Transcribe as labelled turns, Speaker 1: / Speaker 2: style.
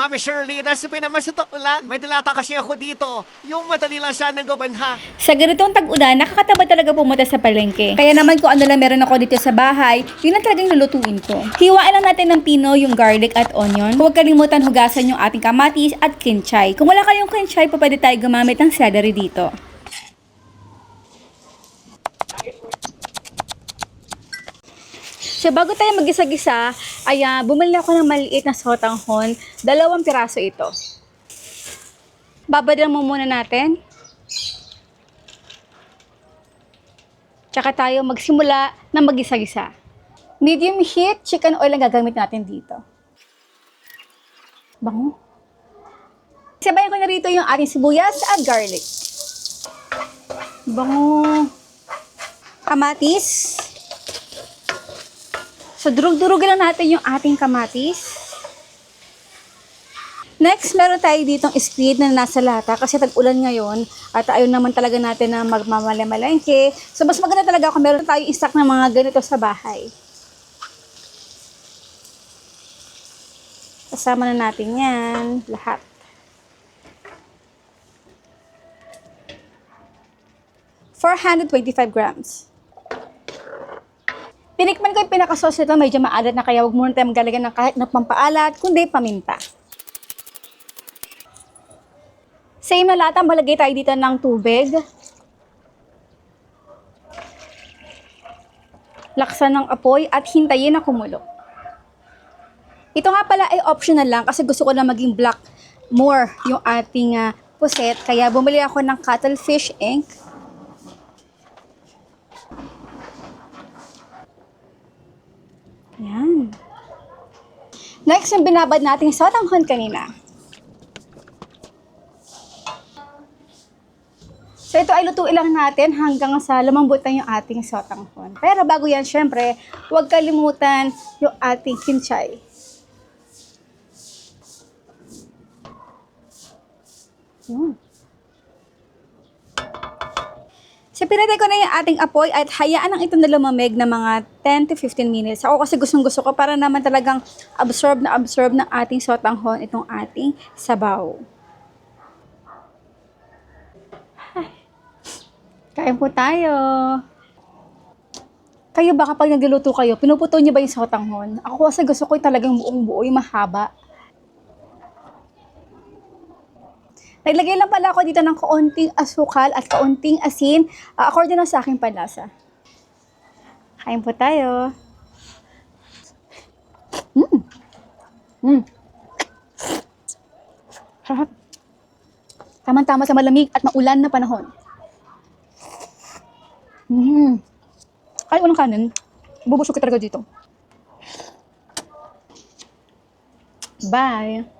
Speaker 1: Mami Shirley, recipe naman sa ulan. May dilata kasi ako dito. Yung madali lang siya ng gabanha.
Speaker 2: Sa ganitong tag-ulan, nakakataba talaga pumunta sa palengke. Kaya naman kung ano lang meron ako dito sa bahay, yun ang talagang lulutuin ko. Hiwain lang natin ng pino yung garlic at onion. Huwag kalimutan hugasan yung ating kamatis at kinchay. Kung wala kayong kinchay, pa pwede tayo gumamit ng celery dito. So, bago tayo mag-gisa-gisa, ay ah, bumili ako ng maliit na sotanghon. Dalawang piraso ito. Babadal mo muna natin. Tsaka tayo magsimula na mag-gisa-gisa. Medium heat chicken oil ang gagamit natin dito. Bango. Sabayan ko na rito yung ating sibuyas at garlic. Bango. Kamatis. So, durug-durugin lang natin yung ating kamatis. Next, meron tayo ditong squid na nasa lata kasi tag-ulan ngayon at ayaw naman talaga natin na magmamalamalengke. So, mas maganda talaga kung meron tayo stock ng mga ganito sa bahay. Kasama na natin yan, lahat. Four hundred twenty-five grams. Tinikman ko yung pinaka-sauce nito, medyo maalat na kaya huwag muna tayo maglalagay ng kahit na pampaalat, kundi paminta. Same na lata, malagay tayo dito ng tubig. Laksan ng apoy at hintayin na kumulo. Ito nga pala ay optional lang kasi gusto ko na maging black more yung ating ah, puset. Kaya bumili ako ng cuttlefish ink. Yan. Next, yung binabad nating sotanghon kanina. So ito ay lutuin lang natin hanggang sa lumambot na yung ating sotanghon. Pero bago yan, syempre, huwag kalimutan yung ating kinchay. Yun. So, pinatay ko na yung ating apoy at hayaan ang ito na lumamig na mga 10 to 15 minutes. Ako kasi gustong gusto ko para naman talagang absorb na absorb ng ating sotanghon itong ating sabaw. Kain po tayo. Kayo ba kapag nagluluto kayo, pinuputo niyo ba yung sotanghon? Ako kasi gusto ko talagang buong buo, yung mahaba. Naglagay lang pala ako dito ng kaunting asukal at kaunting asin uh, according sa aking panlasa. Kain po tayo. Mm. Mm. Sarap. Tama-tama sa malamig at maulan na panahon. Mm. Ay, walang kanin. Bubusok ka talaga dito. Bye.